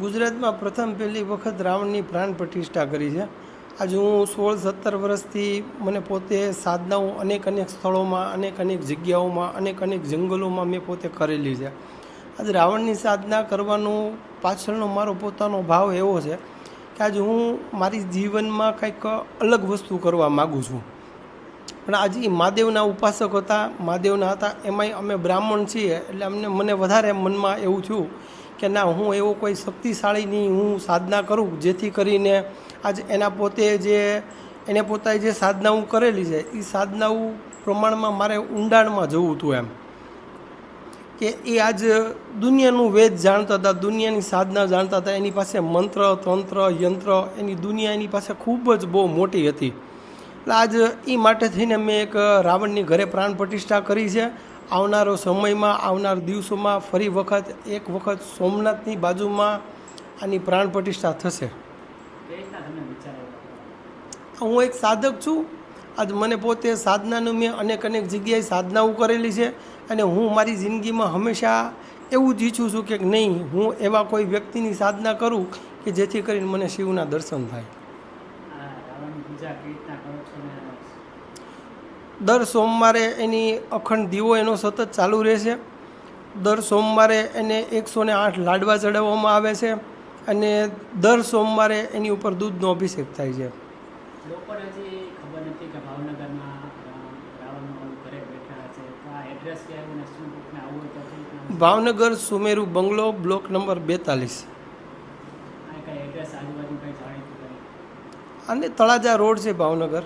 ગુજરાતમાં પ્રથમ પહેલી વખત રાવણની પ્રાણ પ્રતિષ્ઠા કરી છે. આજે હું સોળ સત્તર વર્ષથી મને પોતે સાધનાઓ અનેક અનેક સ્થળોમાં, અનેક અનેક જગ્યાઓમાં, અનેક અનેક જંગલોમાં મેં પોતે કરેલી છે. આજે રાવણની સાધના કરવાનો પાછળનો મારો પોતાનો ભાવ એવો છે કે આજે હું મારી જીવનમાં કંઈક અલગ વસ્તુ કરવા માગું છું. પણ આજે મહાદેવના ઉપાસક હતા, મહાદેવના હતા, એમાંય અમે બ્રાહ્મણ છીએ એટલે અમને, મને વધારે મનમાં એવું થયું કે ના, હું એવો કોઈ શક્તિશાળીની હું સાધના કરું, જેથી કરીને આજ એના પોતે જે, એને પોતાએ જે સાધનાઓ કરેલી છે એ સાધનાઓ પ્રમાણમાં મારે ઊંડાણમાં જવું હતું એમ. કે એ આજ દુનિયાનું વેદ જાણતા હતા, દુનિયાની સાધના જાણતા હતા, એની પાસે મંત્ર, તંત્ર, યંત્ર, એની દુનિયા એની પાસે ખૂબ જ બહુ મોટી હતી. એટલે આજ એ માટે થઈને મેં એક રાવણની ઘરે પ્રાણ પ્રતિષ્ઠા કરી છે. આવનારો સમયમાં, આવનાર દિવસોમાં ફરી વખત, એક વખત સોમનાથની બાજુમાં આની પ્રાણ પ્રતિષ્ઠા થશે. હું એક સાધક છું. આજ મને પોતે સાધનાનું મેં અનેક અનેક જગ્યાએ સાધનાઓ કરેલી છે અને હું મારી જિંદગીમાં હંમેશા એવું જ ઈચ્છું છું કે નહીં, હું એવા કોઈ વ્યક્તિની સાધના કરું કે જેથી કરીને મને શિવના દર્શન થાય આ રાવણની પૂજા કઈ રીતના કરો છો ને દર સોમવારે એની અખંડ દીવો એનો સતત ચાલુ રહેશે. દર સોમવારે એને એકસો ને આઠ લાડવા ચડાવવામાં આવે છે અને દર સોમવારે એની ઉપર દૂધનો અભિષેક થાય છે. Bhavnagar Sumeru bungalow block number બેતાલીસ. અને તળાજા રોડ છે ભાવનગર.